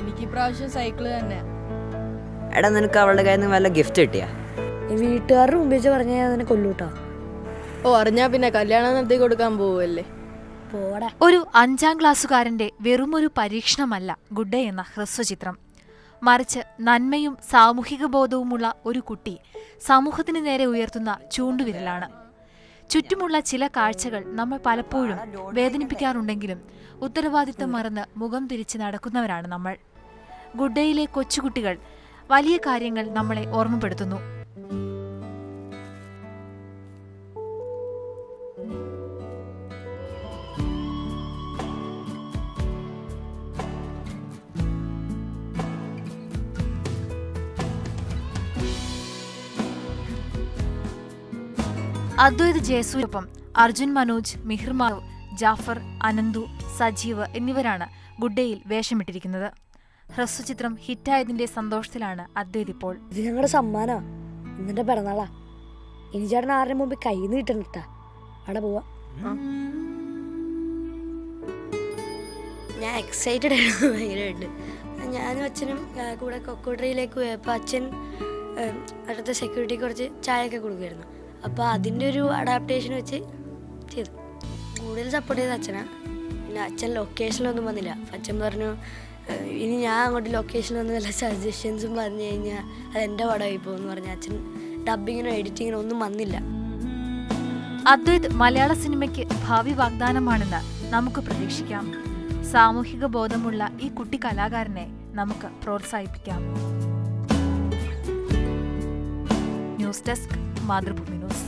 എനിക്ക് ഇപ്രാവശ്യം സൈക്കിൾ തന്നെ. എടാ നിനക്ക് അവളുടെ കയ്യിൽ നിന്ന് വല്ല ഗിഫ്റ്റ് കിട്ടിയാ? ഈ വീട്ടുകാരുടെ മുമ്പ് വെച്ച് പറഞ്ഞാൽ ഞാൻ അതിനെ കൊല്ലൂട്ടാ. ഓ അറിഞ്ഞാ പിന്നെ കല്യാണം നടത്തി കൊടുക്കാൻ പോവല്ലേ പോടാ. ഒരു അഞ്ചാം ക്ലാസ്സുകാരന്റെ വെറുമൊരു പരീക്ഷണമല്ല ഗുഡ്ഡേ എന്ന ഹ്രസ്വചിത്രം. മറിച്ച് നന്മയും സാമൂഹിക ബോധവുമുള്ള ഒരു കുട്ടി സമൂഹത്തിന് നേരെ ഉയർത്തുന്ന ചൂണ്ടുവിരലാണ്. ചുറ്റുമുള്ള ചില കാഴ്ചകൾ നമ്മൾ പലപ്പോഴും വേദനിപ്പിക്കാറുണ്ടെങ്കിലും ഉത്തരവാദിത്തം മറന്ന് മുഖം തിരിച്ച് നടക്കുന്നവരാണ് നമ്മൾ. ഗുഡ്ഡയിലെ കൊച്ചുകുട്ടികൾ വലിയ കാര്യങ്ങൾ നമ്മളെ ഓർമ്മപ്പെടുത്തുന്നു. അദ്വൈത് ജയസൂരപ്പം അർജുൻ മനോജ് മിഹിർമാവ് ജാഫർ അനന്തു സജീവ് എന്നിവരാണ് ഗുഡ്ഡയിൽ വേഷമിട്ടിരിക്കുന്നത്. ഹ്രസ്വചിത്രം ഹിറ്റായതിന്റെ സന്തോഷത്തിലാണ് അദ്വൈത് ഇപ്പോൾ. ഇത് ഞങ്ങളുടെ സമ്മാനാ. ഇന്നെന്റെ പിറന്നാളാ. ഇനി ചേട്ടൻ ആരുടെ മുമ്പ് കൈ നീട്ടണിട്ടാ അവിടെ പോവാ. ഞാൻ എക്സൈറ്റഡ് ആയിരുന്നു ഭയങ്കരമായിട്ട് ഞാനും അച്ഛനും ആ, കൂടെ കൊക്കോട്രയിലേക്ക് പോയപ്പോൾ അച്ഛൻ ഉം, അടുത്ത സെക്യൂരിറ്റി കുറച്ച് ചായയൊക്കെ കൊടുക്കുമായിരുന്നു അപ്പോൾ അതിന്റെ ഒരു അഡാപ്റ്റേഷൻ വെച്ച് ചെയ്തു. കൂടുതൽ സപ്പോർട്ട് ചെയ്ത അച്ഛനാണ് പിന്നെ അച്ഛൻ ലൊക്കേഷനിലൊന്നും വന്നില്ല. അച്ഛൻ പറഞ്ഞു ഇനി ഞാൻ അങ്ങോട്ട് ലൊക്കേഷനിൽ വന്ന് വല്ല സജഷൻസും പറഞ്ഞു കഴിഞ്ഞാൽ അത് എന്റെ പടമായി പോകുമെന്ന് പറഞ്ഞു. അച്ഛൻ ഡബിങ്ങിനോ എഡിറ്റിങ്ങിനോ ഒന്നും വന്നില്ല. അദ്വൈത് മലയാള സിനിമയ്ക്ക് ഭാവി വാഗ്ദാനമാണെന്ന് നമുക്ക് പ്രതീക്ഷിക്കാം. സാമൂഹിക ബോധമുള്ള ഈ കുട്ടി കലാകാരനെ നമുക്ക് പ്രോത്സാഹിപ്പിക്കാം. News desk Mathrubhumi news